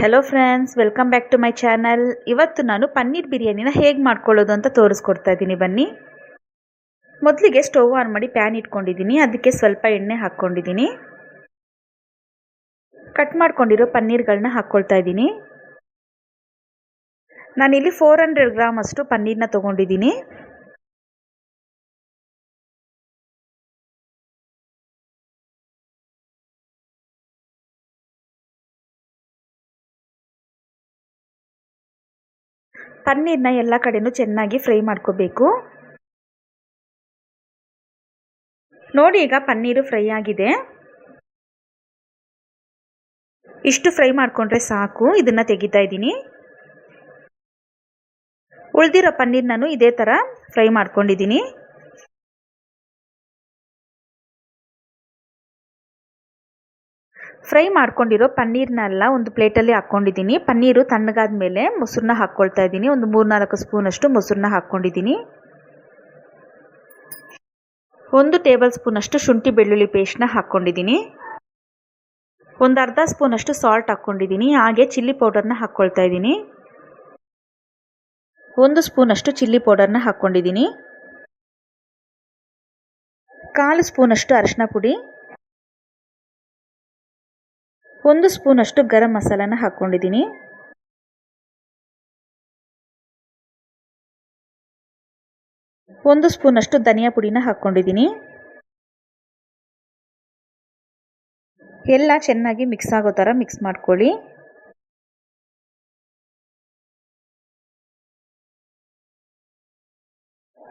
Hello friends welcome back to my channel ಇವತ್ತು ನಾನು ಪನ್ನೀರ್ ಬಿರಿಯಾನಿನ ಹೇಗೆ ಮಾಡ್ಕೊಳ್ಳೋದು ಅಂತ ತೋರಿಸ್ಕೊಡ್ತಾ ಇದ್ದೀನಿ ಬನ್ನಿ. ಮೊದಲಿಗೆ ಸ್ಟವ್ ಆನ್ ಮಾಡಿ ಪ್ಯಾನ್ ಇಟ್ಕೊಂಡಿದ್ದೀನಿ ಅದಕ್ಕೆ ಸ್ವಲ್ಪ ಎಣ್ಣೆ ಹಾಕ್ಕೊಂಡಿದ್ದೀನಿ ಕಟ್ ಮಾಡ್ಕೊಂಡಿರೋ ಪನ್ನೀರ್ಗಳನ್ನ ಹಾಕ್ಕೊಳ್ತಾ ಇದ್ದೀನಿ ನಾನಿಲ್ಲಿ ಫೋರ್ ಹಂಡ್ರೆಡ್ ಗ್ರಾಮ್ ಅಷ್ಟು ಪನ್ನೀರ್ನ ತೊಗೊಂಡಿದ್ದೀನಿ ಪನ್ನೀರ್ನ ಎಲ್ಲ ಕಡೆನೂ ಚೆನ್ನಾಗಿ ಫ್ರೈ ಮಾಡ್ಕೋಬೇಕು. ನೋಡಿ ಈಗ ಪನ್ನೀರು ಫ್ರೈ ಆಗಿದೆ. ಇಷ್ಟು ಫ್ರೈ ಮಾಡಿಕೊಂಡ್ರೆ ಸಾಕು, ಇದನ್ನು ತೆಗಿತಾ ಇದ್ದೀನಿ. ಉಳಿದಿರೋ ಪನ್ನೀರ್ ನಾನು ಇದೇ ಥರ ಫ್ರೈ ಮಾಡ್ಕೊಂಡಿದ್ದೀನಿ. ಫ್ರೈ ಮಾಡ್ಕೊಂಡಿರೋ ಪನ್ನೀರ್ನೆಲ್ಲ ಒಂದು ಪ್ಲೇಟಲ್ಲಿ ಹಾಕ್ಕೊಂಡಿದ್ದೀನಿ. ಪನ್ನೀರು ತಣ್ಣಗಾದ ಮೇಲೆ ಮೊಸರನ್ನ ಹಾಕ್ಕೊಳ್ತಾ ಇದ್ದೀನಿ. ಒಂದು ಮೂರ್ನಾಲ್ಕು ಸ್ಪೂನಷ್ಟು ಮೊಸರನ್ನ ಹಾಕ್ಕೊಂಡಿದ್ದೀನಿ. ಒಂದು ಟೇಬಲ್ ಸ್ಪೂನಷ್ಟು ಶುಂಠಿ ಬೆಳ್ಳುಳ್ಳಿ ಪೇಸ್ಟ್ನ ಹಾಕ್ಕೊಂಡಿದ್ದೀನಿ. ಒಂದು ಅರ್ಧ ಸ್ಪೂನಷ್ಟು ಸಾಲ್ಟ್ ಹಾಕ್ಕೊಂಡಿದ್ದೀನಿ. ಹಾಗೆ ಚಿಲ್ಲಿ ಪೌಡರ್ನ ಹಾಕ್ಕೊಳ್ತಾ ಇದ್ದೀನಿ. ಒಂದು ಸ್ಪೂನಷ್ಟು ಚಿಲ್ಲಿ ಪೌಡರ್ನ ಹಾಕ್ಕೊಂಡಿದ್ದೀನಿ. ಕಾಲು ಸ್ಪೂನಷ್ಟು ಅರಿಶಿನ ಪುಡಿ. ಒಂದು ಸ್ಪೂನಷ್ಟು ಗರಂ ಮಸಾಲನ ಹಾಕ್ಕೊಂಡಿದ್ದೀನಿ. ಒಂದು ಸ್ಪೂನಷ್ಟು ಧನಿಯಾ ಪುಡಿನ ಹಾಕ್ಕೊಂಡಿದ್ದೀನಿ. ಎಲ್ಲ ಚೆನ್ನಾಗಿ ಮಿಕ್ಸ್ ಆಗೋ ಥರ ಮಿಕ್ಸ್ ಮಾಡ್ಕೊಳ್ಳಿ.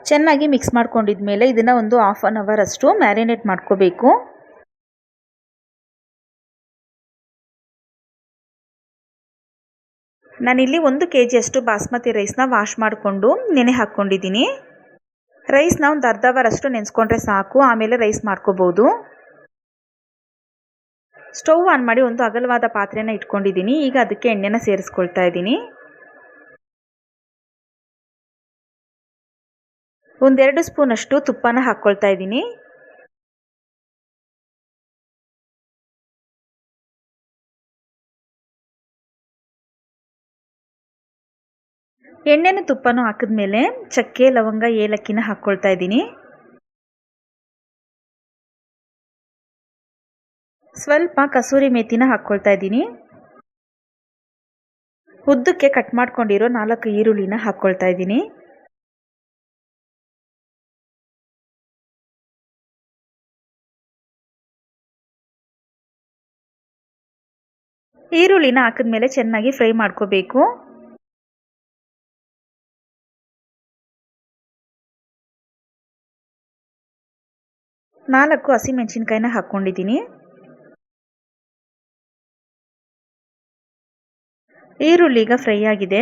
ಚೆನ್ನಾಗಿ ಮಿಕ್ಸ್ ಮಾಡ್ಕೊಂಡಿದ್ಮೇಲೆ ಇದನ್ನು ಒಂದು ಹಾಫ್ ಆನ್ ಅವರ್ ಅಷ್ಟು ಮ್ಯಾರಿನೇಟ್ ಮಾಡ್ಕೋಬೇಕು. ನಾನಿಲ್ಲಿ ಒಂದು ಕೆ ಜಿಯಷ್ಟು ಬಾಸ್ಮತಿ ರೈಸ್ನ ವಾಶ್ ಮಾಡಿಕೊಂಡು ನೆನೆ ಹಾಕ್ಕೊಂಡಿದ್ದೀನಿ. ರೈಸ್ನ ಒಂದು ಅರ್ಧ ಅವರಷ್ಟು ನೆನೆಸ್ಕೊಂಡ್ರೆ ಸಾಕು, ಆಮೇಲೆ ರೈಸ್ ಮಾಡ್ಕೋಬೋದು. ಸ್ಟವ್ ಆನ್ ಮಾಡಿ ಒಂದು ಅಗಲವಾದ ಪಾತ್ರೆನ ಇಟ್ಕೊಂಡಿದ್ದೀನಿ, ಈಗ ಅದಕ್ಕೆ ಎಣ್ಣೆನ ಸೇರಿಸ್ಕೊಳ್ತಾ ಇದ್ದೀನಿ. ಒಂದೆರಡು ಸ್ಪೂನಷ್ಟು ತುಪ್ಪನ ಹಾಕ್ಕೊಳ್ತಾ ಇದ್ದೀನಿ. ಎಣ್ಣೆನ ತುಪ್ಪನೂ ಹಾಕಿದ್ಮೇಲೆ ಚಕ್ಕೆ, ಲವಂಗ, ಏಲಕ್ಕಿನ ಹಾಕ್ಕೊಳ್ತಾ ಇದ್ದೀನಿ. ಸ್ವಲ್ಪ ಕಸೂರಿ ಮೇಥಿನ ಹಾಕ್ಕೊಳ್ತಾ ಇದ್ದೀನಿ. ಉದ್ದಕ್ಕೆ ಕಟ್ ಮಾಡ್ಕೊಂಡಿರೋ ನಾಲ್ಕು ಈರುಳ್ಳಿನ ಹಾಕ್ಕೊಳ್ತಾ ಇದ್ದೀನಿ. ಈರುಳ್ಳಿನ ಹಾಕಿದ್ಮೇಲೆ ಚೆನ್ನಾಗಿ ಫ್ರೈ ಮಾಡ್ಕೋಬೇಕು. ನಾಲ್ಕು ಹಸಿಮೆಣಸಿನ್ಕಾಯಿನ ಹಾಕ್ಕೊಂಡಿದ್ದೀನಿ ಈರುಳ್ಳಿ ಈಗ ಫ್ರೈ ಆಗಿದೆ.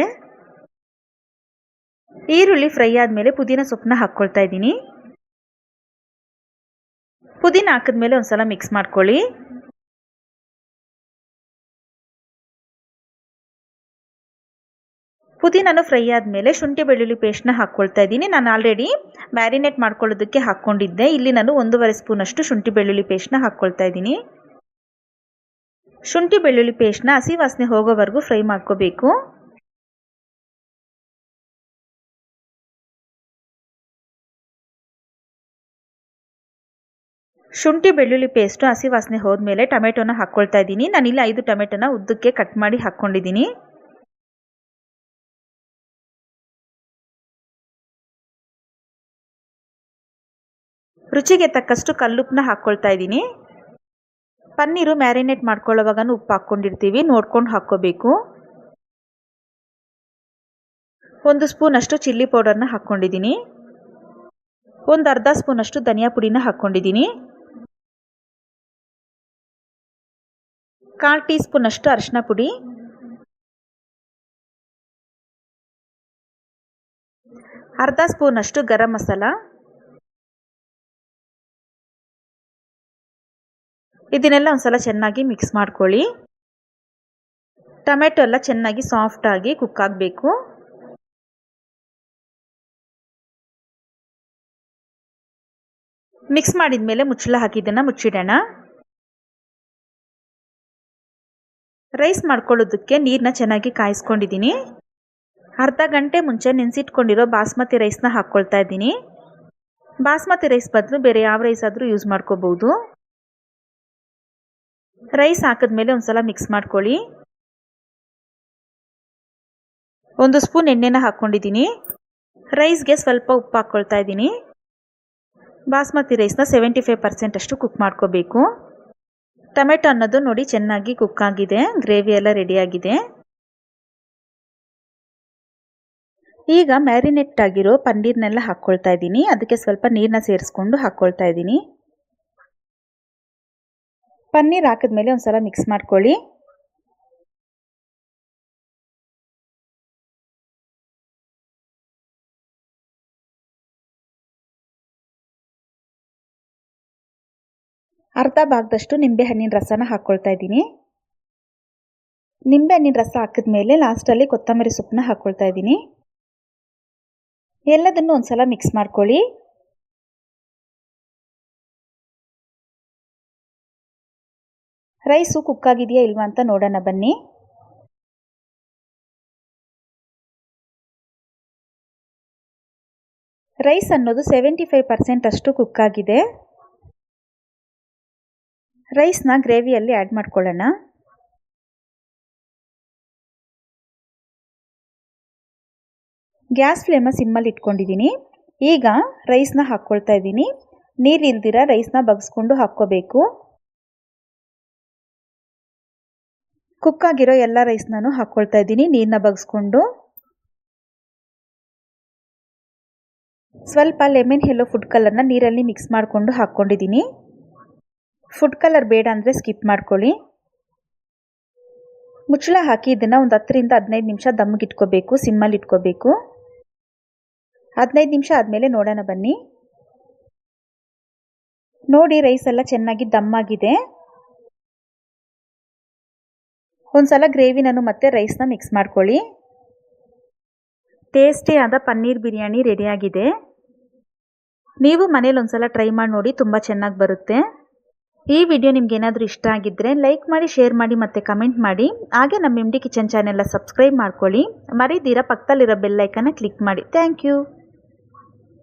ಈರುಳ್ಳಿ ಫ್ರೈ ಆದಮೇಲೆ ಪುದೀನ ಸೊಪ್ಪನ್ನ ಹಾಕ್ಕೊಳ್ತಾ ಇದ್ದೀನಿ. ಪುದೀನ ಹಾಕಿದ್ಮೇಲೆ ಒಂದ್ಸಲ ಮಿಕ್ಸ್ ಮಾಡ್ಕೊಳ್ಳಿ. ಪುದೀನನು ಫ್ರೈ ಆದಮೇಲೆ ಶುಂಠಿ ಬೆಳ್ಳುಳ್ಳಿ ಪೇಸ್ಟ್ನ ಹಾಕ್ಕೊಳ್ತಾ ಇದ್ದೀನಿ. ನಾನು ಆಲ್ರೆಡಿ ಮ್ಯಾರಿನೇಟ್ ಮಾಡ್ಕೊಳ್ಳೋದಕ್ಕೆ ಹಾಕ್ಕೊಂಡಿದ್ದೆ. ಇಲ್ಲಿ ನಾನು ಒಂದೂವರೆ ಸ್ಪೂನಷ್ಟು ಶುಂಠಿ ಬೆಳ್ಳುಳ್ಳಿ ಪೇಸ್ಟ್ನ ಹಾಕ್ಕೊಳ್ತಾ ಇದ್ದೀನಿ. ಶುಂಠಿ ಬೆಳ್ಳುಳ್ಳಿ ಪೇಸ್ಟ್ನ ಹಸಿ ವಾಸನೆ ಹೋಗೋವರೆಗೂ ಫ್ರೈ ಮಾಡ್ಕೋಬೇಕು. ಶುಂಠಿ ಬೆಳ್ಳುಳ್ಳಿ ಪೇಸ್ಟು ಹಸಿ ವಾಸನೆ ಹೋದ್ಮೇಲೆ ಟೊಮೆಟೊನ ಹಾಕ್ಕೊಳ್ತಾ ಇದ್ದೀನಿ. ನಾನಿಲ್ಲಿ ಐದು ಟೊಮೆಟೊನ ಉದ್ದಕ್ಕೆ ಕಟ್ ಮಾಡಿ ಹಾಕ್ಕೊಂಡಿದ್ದೀನಿ ರುಚಿಗೆ ತಕ್ಕಷ್ಟು ಕಲ್ಲುಪ್ಪನ್ನ ಹಾಕ್ಕೊಳ್ತಾ ಇದ್ದೀನಿ. ಪನ್ನೀರು ಮ್ಯಾರಿನೇಟ್ ಮಾಡ್ಕೊಳ್ಳೋವಾಗ ಉಪ್ಪು ಹಾಕ್ಕೊಂಡಿರ್ತೀವಿ, ನೋಡ್ಕೊಂಡು ಹಾಕ್ಕೋಬೇಕು. ಒಂದು ಸ್ಪೂನಷ್ಟು ಚಿಲ್ಲಿ ಪೌಡರ್ನ ಹಾಕ್ಕೊಂಡಿದ್ದೀನಿ. ಒಂದು ಅರ್ಧ ಸ್ಪೂನಷ್ಟು ಧನಿಯಾ ಪುಡಿನ ಹಾಕ್ಕೊಂಡಿದ್ದೀನಿ. ಕಾಲು ಟೀ ಸ್ಪೂನಷ್ಟು ಅರಿಶಿನ ಪುಡಿ. ಅರ್ಧ ಸ್ಪೂನಷ್ಟು ಗರಂ ಮಸಾಲ. ಇದನ್ನೆಲ್ಲ ಒಂದ್ಸಲ ಚೆನ್ನಾಗಿ ಮಿಕ್ಸ್ ಮಾಡ್ಕೊಳ್ಳಿ. ಟೊಮೆಟೊ ಎಲ್ಲ ಚೆನ್ನಾಗಿ ಸಾಫ್ಟಾಗಿ ಕುಕ್ ಆಗಬೇಕು. ಮಿಕ್ಸ್ ಮಾಡಿದ ಮೇಲೆ ಮುಚ್ಚಳ ಹಾಕಿದ್ದನ್ನು ಮುಚ್ಚಿಡೋಣ. ರೈಸ್ ಮಾಡ್ಕೊಳ್ಳೋದಕ್ಕೆ ನೀರನ್ನ ಚೆನ್ನಾಗಿ ಕಾಯಿಸ್ಕೊಂಡಿದ್ದೀನಿ. ಅರ್ಧ ಗಂಟೆ ಮುಂಚೆ ನೆನೆಸಿಟ್ಕೊಂಡಿರೋ ಬಾಸ್ಮತಿ ರೈಸ್ನ ಹಾಕ್ಕೊಳ್ತಾ ಇದ್ದೀನಿ. ಬಾಸ್ಮತಿ ರೈಸ್ ಬದಲು ಬೇರೆ ಯಾವ ರೈಸ್ ಆದರೂ ಯೂಸ್ ಮಾಡ್ಕೋಬೋದು. ರೈಸ್ ಹಾಕಿದ್ಮೇಲೆ ಒಂದ್ಸಲ ಮಿಕ್ಸ್ ಮಾಡ್ಕೊಳ್ಳಿ. ಒಂದು ಸ್ಪೂನ್ ಎಣ್ಣೆನ ಹಾಕ್ಕೊಂಡಿದ್ದೀನಿ ರೈಸ್ಗೆ ಸ್ವಲ್ಪ ಉಪ್ಪು ಹಾಕ್ಕೊಳ್ತಾ ಇದ್ದೀನಿ. ಬಾಸ್ಮತಿ ರೈಸ್ನ ಸೆವೆಂಟಿ ಫೈವ್ ಪರ್ಸೆಂಟ್ ಅಷ್ಟು ಕುಕ್ ಮಾಡ್ಕೋಬೇಕು. ಟೊಮೆಟೊ ಅನ್ನೋದು ನೋಡಿ ಚೆನ್ನಾಗಿ ಕುಕ್ ಆಗಿದೆ. ಗ್ರೇವಿ ಎಲ್ಲ ರೆಡಿಯಾಗಿದೆ ಈಗ ಮ್ಯಾರಿನೇಟ್ ಆಗಿರೋ ಪನ್ನೀರ್ನೆಲ್ಲ ಹಾಕ್ಕೊಳ್ತಾ ಇದ್ದೀನಿ. ಅದಕ್ಕೆ ಸ್ವಲ್ಪ ನೀರನ್ನ ಸೇರಿಸ್ಕೊಂಡು ಹಾಕ್ಕೊಳ್ತಾ ಇದ್ದೀನಿ. ಪನ್ನೀರ್ ಹಾಕಿದ್ಮೇಲೆ ಒಂದ್ಸಲ ಮಿಕ್ಸ್ ಮಾಡ್ಕೊಳ್ಳಿ. ಅರ್ಧ ಭಾಗದಷ್ಟು ನಿಂಬೆ ಹಣ್ಣಿನ ರಸನ ಹಾಕ್ಕೊಳ್ತಾ ಇದ್ದೀನಿ. ನಿಂಬೆ ಹಣ್ಣಿನ ರಸ ಹಾಕಿದ್ಮೇಲೆ ಲಾಸ್ಟಲ್ಲಿ ಕೊತ್ತಂಬರಿ ಸೊಪ್ಪನ್ನ ಹಾಕ್ಕೊಳ್ತಾ ಇದ್ದೀನಿ. ಎಲ್ಲದನ್ನು ಒಂದ್ಸಲ ಮಿಕ್ಸ್ ಮಾಡ್ಕೊಳ್ಳಿ. ರೈಸು ಕುಕ್ ಆಗಿದೆಯಾ ಇಲ್ವಾ ಅಂತ ನೋಡೋಣ ಬನ್ನಿ. ರೈಸ್ ಅನ್ನೋದು ಸೆವೆಂಟಿ ಫೈವ್ ಪರ್ಸೆಂಟ್ ಅಷ್ಟು ಕುಕ್ ಆಗಿದೆ ರೈಸ್ನ ಗ್ರೇವಿಯಲ್ಲಿ ಆ್ಯಡ್ ಮಾಡ್ಕೊಳ್ಳೋಣ. ಗ್ಯಾಸ್ ಫ್ಲೇಮ ಸಿಮ್ಮಲ್ಲಿ ಇಟ್ಕೊಂಡಿದ್ದೀನಿ. ಈಗ ರೈಸ್ನ ಹಾಕ್ಕೊಳ್ತಾ ಇದ್ದೀನಿ. ನೀರು ಇಲ್ದಿರ ರೈಸ್ನ ಬಗ್ಸ್ಕೊಂಡು ಹಾಕ್ಕೋಬೇಕು. ಕುಕ್ಕಾಗಿರೋ ಎಲ್ಲ ರೈಸ್ ನಾನು ಹಾಕ್ಕೊಳ್ತಾ ಇದ್ದೀನಿ. ನೀರನ್ನ ಬಗ್ಸ್ಕೊಂಡು. ಸ್ವಲ್ಪ ಲೆಮನ್ ಹೆಲೋ ಫುಡ್ ಕಲರ್ನ ನೀರಲ್ಲಿ ಮಿಕ್ಸ್ ಮಾಡಿಕೊಂಡು ಹಾಕ್ಕೊಂಡಿದ್ದೀನಿ. ಫುಡ್ ಕಲರ್ ಬೇಡ ಅಂದರೆ ಸ್ಕಿಪ್ ಮಾಡ್ಕೊಳ್ಳಿ. ಮುಚ್ಚಳ ಹಾಕಿ ಇದನ್ನು ಒಂದು ಹತ್ತರಿಂದ ಹದಿನೈದು ನಿಮಿಷ ದಮ್ಮಿಗೆ ಇಟ್ಕೋಬೇಕು ಸಿಮ್ಮಲ್ಲಿ ಇಟ್ಕೋಬೇಕು. ಹದಿನೈದು ನಿಮಿಷ ಆದಮೇಲೆ ನೋಡೋಣ ಬನ್ನಿ. ನೋಡಿ ರೈಸ್ ಎಲ್ಲ ಚೆನ್ನಾಗಿ ದಮ್ಮಾಗಿದೆ ಒಂದ್ಸಲ ಗ್ರೇವಿನೂ ಮತ್ತೆ ರೈಸ್ನ ಮಿಕ್ಸ್ ಮಾಡ್ಕೊಳ್ಳಿ. ಟೇಸ್ಟಿಯಾದ ಪನ್ನೀರ್ ಬಿರಿಯಾನಿ ರೆಡಿಯಾಗಿದೆ ನೀವು ಮನೇಲಿ ಒಂದ್ಸಲ ಟ್ರೈ ಮಾಡಿ ನೋಡಿ ತುಂಬ ಚೆನ್ನಾಗಿ ಬರುತ್ತೆ. ಈ ವಿಡಿಯೋ ನಿಮ್ಗೆ ಏನಾದರೂ ಇಷ್ಟ ಆಗಿದ್ದರೆ ಲೈಕ್ ಮಾಡಿ ಶೇರ್ ಮಾಡಿ ಮತ್ತು ಕಮೆಂಟ್ ಮಾಡಿ. ಹಾಗೆ ನಮ್ಮ ಎಂ ಡಿ ಕಿಚನ್ ಚಾನೆಲ್ನ ಸಬ್ಸ್ಕ್ರೈಬ್ ಮಾಡ್ಕೊಳ್ಳಿ. ಮರಿದಿರ ಪಕ್ಕದಲ್ಲಿರೋ ಬೆಲ್ಲೈಕನ್ನ ಕ್ಲಿಕ್ ಮಾಡಿ. Thank you